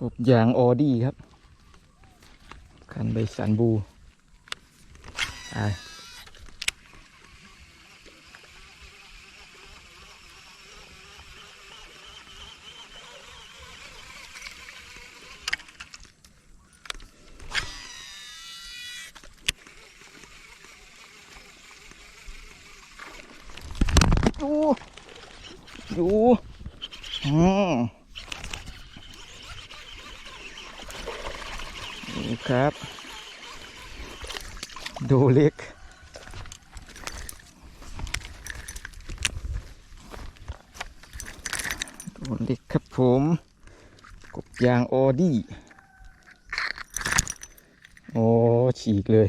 กบยางออดี้ครับ คันใบสันบูไปดูดูอืม ดูครับ ดูเล็ก ดูเล็กครับผม กบยางออดี้ โอ้ฉีกเลย